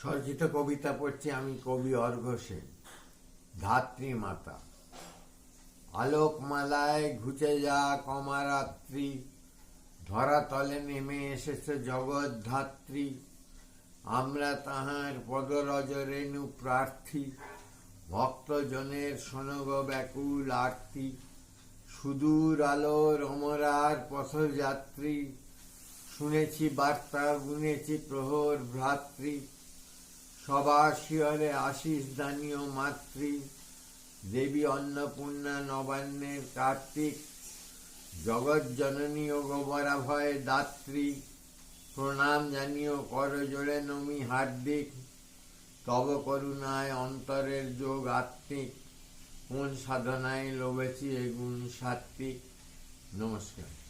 স্বরচিত কবিতা পড়ছি আমি কবি অর্ঘ সেন, ধাত্রী মাতা। আলোকমালায় ঘুচে যা কমারাত্রি ধরাতলে নেমে এসেছে জগৎ ধাত্রী। আমরা তাহার পদরজ রেণু প্রার্থী, ভক্তজনের শোনগ ব্যাকুল আরতি। সুদূর আলোর অমরার পথযাত্রী, শুনেছি বার্তা, গুনেছি প্রহর ভ্রাতৃ। সবার শিয়রে আশিস দানীয় মাতৃ, দেবী অন্নপূর্ণা নবান্নের কার্তিক, জগৎ জননী ও গোবরা ভয় দাত্রী, প্রণাম জানিও কর জোড়ে নমি হার্দিক, তব করুণায় অন্তরের যোগ আত্মিক, কোন সাধনায় লোভেছি এগুণ সাত্বিক। নমস্কার।